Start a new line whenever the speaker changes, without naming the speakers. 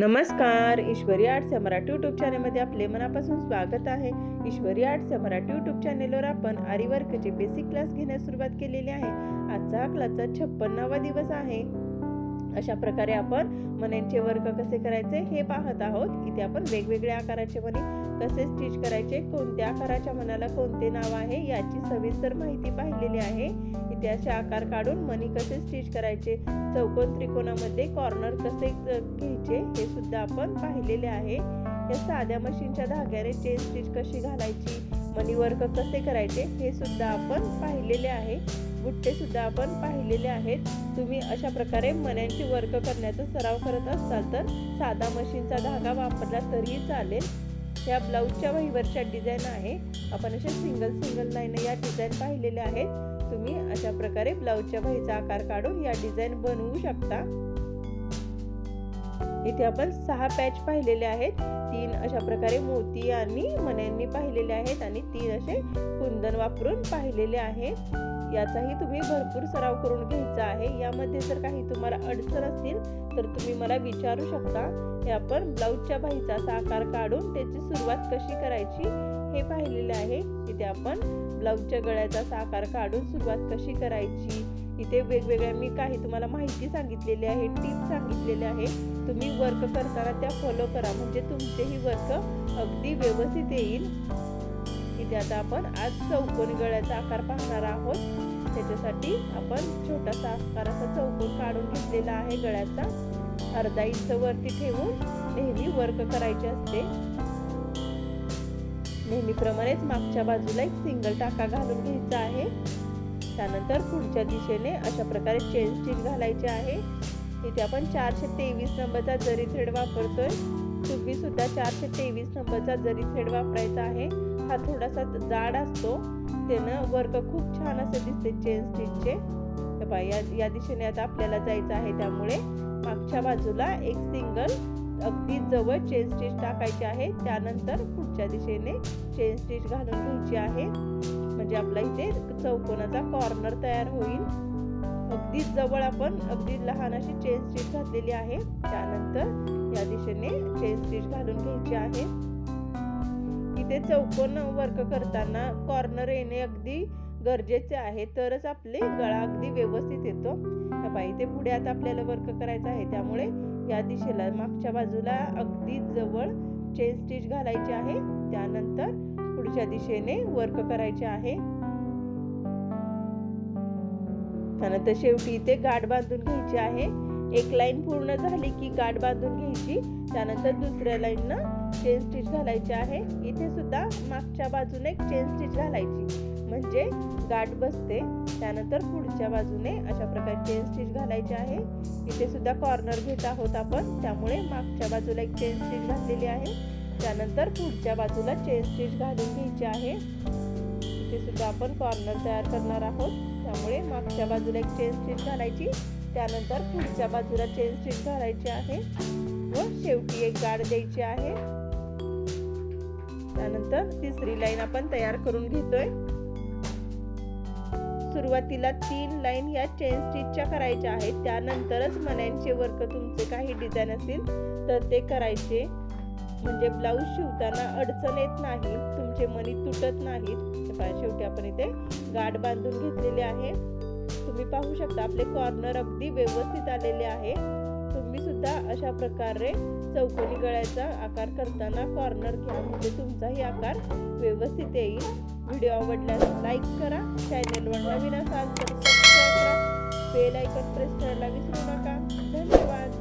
नमस्कार ईश्वरी आर्ट्स या मराठी यूट्यूब चॅनलमध्ये आपले मनापासून स्वागत आहे. ईश्वरी आर्ट्स या मराठी यूट्यूब चॅनलवर आपण आरीवर्कचे बेसिक क्लास घेण्यास सुरुवात केलेली आहे. आजचा क्लासचा छप्पन्नावा दिवस आहे. अशा प्रकारे आपण मण्यांचे वर्क कसे करायचे हे पाहत आहोत. इथे आपण वेगवेगळ्या आकाराचे मणी कसे स्टिच करायचे कोणत्या आकाराच्या मनाला कोणते नाव आहे याची सविस्तर माहिती पाहिलेली आहे. इथे असे आकार काढून मणी कसे स्टिच करायचे चौकोन त्रिकोणामध्ये कॉर्नर कसे घ्यायचे हे सुद्धा आपण पाहिलेले आहे. या साध्या मशीनच्या धाग्याने चेन स्टिच कशी घालायची मनी वर्क कसे करायचे हे सुद्धा आपण पाहिलेले आहे. बुट्टे सुद्धा आपण पाहिलेले आहेत. तुम्ही अशा प्रकारे मण्यांची वर्क करण्याचा सराव करत असाल तर साधा मशीनचा धागा वापरला तरीही चालेल. ह्या ब्लाऊजच्या वहीवरच्या डिझाईन आहे. आपण अशा सिंगल सिंगल लाईन या डिझाईन पाहिलेल्या आहेत. तुम्ही अशा प्रकारे ब्लाऊजच्या वहीचा आकार काढून या डिझाईन बनवू शकता. इथे आपण सहा पॅच पाहिलेले आहेत. तीन अशा प्रकारे मोती आणि मण्यांनी पाहिलेले आहेत आणि तीन असे कुंदन वापरून पाहिलेले आहेत याचाही तुम्ही भरपूर सराव करून घ्यायचा आहे. यामध्ये जर काही तुम्हाला अडचण असतील तर तुम्ही मला विचारू शकता. हे आपण ब्लाऊजच्या बाहीचा असा आकार काढून त्याची सुरुवात कशी करायची हे पाहिलेले आहे इथे आपण ब्लाऊजच्या गळ्याचा असा आकार काढून सुरुवात कशी करायची? इथे वेगवेगळ्या मी काही तुम्हाला माहिती सांगितलेली आहे टिप सांगितलेले आहे. तुम्ही वर्क करताना त्या फॉलो करा म्हणजे तुमचेही वर्क अगदी व्यवस्थित येईल. इथे आता आपण आज चौकोनी गळ्याचा आकार पाहणार आहोत. त्याच्यासाठी आपण छोटासा आकार असा चौकोन काढून घेतलेला आहे गळ्याचा. अर्धा इंच वरती ठेवून नेहमी वर्क करायचे असते. नेहमीप्रमाणेच मागच्या बाजूला एक सिंगल टाका घालून घ्यायचा आहे. त्यानंतर पुढच्या दिशेने अशा प्रकारे चेन स्टिच घालायचे आहे. इथे आपण चारशे तेवीस नंबरचा जरी थ्रेड वापरतोय तुम्ही सुद्धा चारशे तेवीस नंबरचा जरी थ्रेड वापरायचा आहे. हा थोडासा जाड असतो. त्यानं वर्क खूप छान असे दिसते चेन स्टिचचे हे या या दिशेने आता आपल्याला जायचं आहे. त्यामुळे मागच्या बाजूला एक सिंगल अगदी जवळ चेन स्टिच टाकायची आहे. त्यानंतर पुढच्या दिशेने चेन स्टिच घालून घ्यायची आहे. म्हणजे आपला इथे चौकोनाचा कॉर्नर तयार होईल. अगदी जवळ आपण अगदी लहान अशी चेन स्टिच घातलेली आहे. त्यानंतर या दिशेने चेन स्टिच घालून घ्यायची आहे. इथे चौकोन वर्क करताना कॉर्नर येणे अगदी गरजेचे आहे. तरच आपले गळा अगदी व्यवस्थित येतो. हा ते पुढे आता आपल्याला वर्क करायचं आहे. त्यामुळे या दिशेला मागच्या बाजूला अगदी जवळ चेन स्टिच घालायची आहे. त्यानंतर पुढच्या दिशेने वर्क करायचे आहे. त्यानंतर शेवटी इथे गाठ बांधून घ्यायची आहे. एक लाईन पूर्ण झाली की गाठ बांधून घ्यायची. त्यानंतर दुसऱ्या लाईननं चेन स्टिच घालायची आहे. इथे सुद्धा मागच्या बाजूने चेन स्टिच घालायची. म्हणजे गाठ बसते. त्यानंतर पुढच्या बाजूने अशा प्रकारे चेन स्टिच घालायची आहे. इथे सुद्धा कॉर्नर घेत आहोत आपण. त्यामुळे मागच्या बाजूला एक चेन स्टिच घातलेली आहे. त्यानंतर पुढच्या बाजूला चेन स्टिच घालून घ्यायची आहे. इथे सुद्धा आपण कॉर्नर तयार करणार आहोत. त्यामुळे मागच्या बाजूला एक चेन स्टिच घालायची. त्यानंतर पुढच्या बाजूला चेन स्टिच घालायची आहे व शेवटी एक गाड द्यायची आहे. त्यानंतर तिसरी लाईन आपण तयार करून घेतोय. सुरुवातीला तीन लाईन या चेन स्टिचच्या करायच्या आहेत. त्यानंतरच मण्यांचे वर्क तुमचे काही डिझाईन असतील तर ते करायचे. म्हणजे ब्लाऊज शिवताना अडचण येत नाही. तुमचे मणी तुटत नाहीत. शेवटी आपण इथे गाठ बांधून घेतलेले आहे. तुम्ही पाहू शकता आपले कॉर्नर अगदी व्यवस्थित आलेले आहे. तुम्ही सुद्धा अशा प्रकारे चौकोनी गळ्याचा आकार करताना कॉर्नर घ्या. म्हणजे तुमचाही आकार व्यवस्थित येईल. व्हिडिओ आवडल्यास लाईक करा. चॅनलवर नवीन असाल तर सबस्क्राईब करा. बेल आयकॉन प्रेस करायला विसरू नका. धन्यवाद.